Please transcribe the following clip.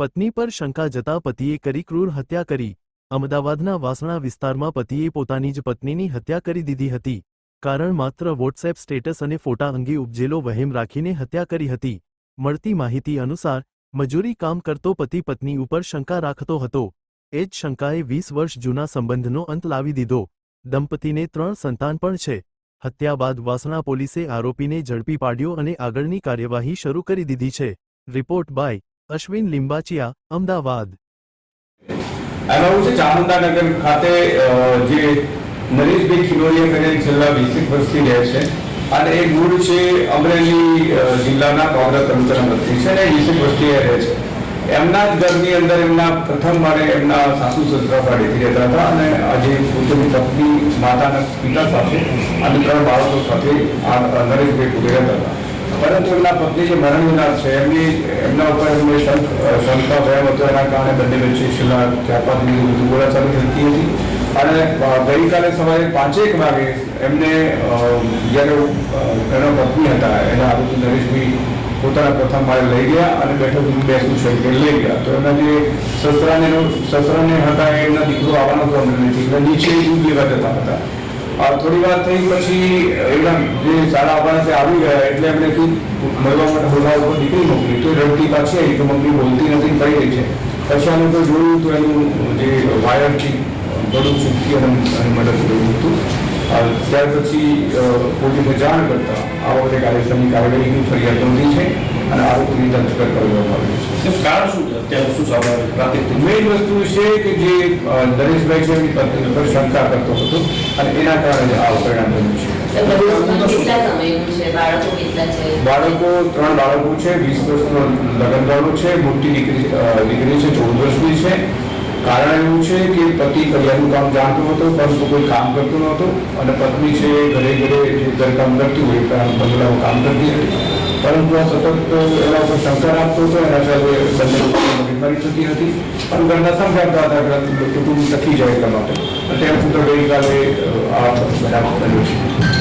પત્ની પર શંકા જતા પતિએ કરી ક્રૂર હત્યા કરી. અમદાવાદના વાસણા વિસ્તારમાં પતિએ પોતાની જ પત્નીની હત્યા કરી દીધી હતી. કારણ માત્ર વોટ્સએપ સ્ટેટસ અને ફોટા અંગે ઉપજેલો વહેમ રાખીને હત્યા કરી હતી. મળતી માહિતી અનુસાર, મજૂરી કામ કરતો પતિ પત્ની ઉપર શંકા રાખતો હતો. એ જ શંકાએ વીસ વર્ષ જૂના સંબંધનો અંત લાવી દીધો. દંપતીને ત્રણ સંતાન પણ છે. હત્યા બાદ વાસણા પોલીસે આરોપીને ઝડપી પાડ્યો અને આગળની કાર્યવાહી શરૂ કરી દીધી છે. Report by Ashwin Limbachiya, Ahmedabad. એમાં છે ચામુંડાનગર ખાતે જે નરેશભાઈ ખિલોરિયા કરીને છેલ્લા વીસેક વર્ષથી રહે છે. અને એ મૂળ છે અમરેલી જિલ્લાના કોંગ્રેસ તંત્રના મંત્રી છે અને વીસેક વર્ષથી રહે છે. એમના જ ઘરની અંદર એમના પ્રથમ મારે એમના સાસુ સસરા પાડેથી રહેતા હતા અને આજે પોતાની પત્ની માતાના પિતા સાથે અને ત્રણ બાળકો સાથે આ નરેશભાઈ રહેતા હતા. પરંતુ એમના પત્ની જે મરણજનાર છે, એમની, એમના ઉપર એમને શંક ભયમ હતો, એના કારણે બંને વચ્ચે છેલ્લા ચાર, પાંચ દિવસ ગોળાચાલી થતી હતી. અને ગઈકાલે સવારે પાંચેક વાગે એમને જ્યારે એના પત્ની હતા, એના આરોપી નરેશભાઈ પોતાના પ્રથમ માળે લઈ ગયા અને બેઠક બેસવું છે કે લઈ ગયા. તો એમના જે સસરાને સસરાને હતા એમના દીકરો આવવાનો હતો અમરેલીથી એટલે નીચે દૂધ લેવા જતા હતા. થોડી વાર થઈ પછી એમના જે સારા આવવાના તે આવી ગયા એમણે મળવા માટે બોલવા ઉપર દીકરી મોકલી તો રડતી પાછી આવી તો મમ્મી બોલતી નથી પડી રહી છે. પછી અમે તો જોયું તો એનું જે વાયર છે બધું ચૂકી અને મદદ કર્યું હતું. ત્યાર પછી પોલીસને જાણ કરતા આ વખતે કાર્યક્રમની કાર્યવાહીની ફરિયાદ નોંધી છે અને આરોપીની ધરપકડ કરવામાં આવી છે. કારણ શું છે? અત્યારે શું સ્વાભાવિક મેઇન વસ્તુ છે કે જે નરેશભાઈ છે એની પત્ની પર શંકા કરતો હતો અને એના કારણે આ પરિણામ બન્યું છે. બાળકો ત્રણ બાળકો છે વીસ વર્ષનો લગ્ન છે મોટી દીકરી દીકરી છે ચૌદ વર્ષની છે. કારણ એવું છે કે પતિ કરિયાનું કામ જાણતો હતો પરંતુ કોઈ કામ કરતો નહોતું અને પત્ની છે ઘરે ઘરે જે ઘરકામ કરતી હોય બંગલાઓ કામ કરતી હતી. પરંતુ આ સતત એના ઉપર શંકા રાખતો હતો, એના સાથે બંને મગજમારી થતી હતી. પણ ઘરના સમજાવતા હતા કુટુંબ ટકી જાય એટલા માટે. અત્યાર સુધી ગઈકાલે આ બનાવ બન્યો છે.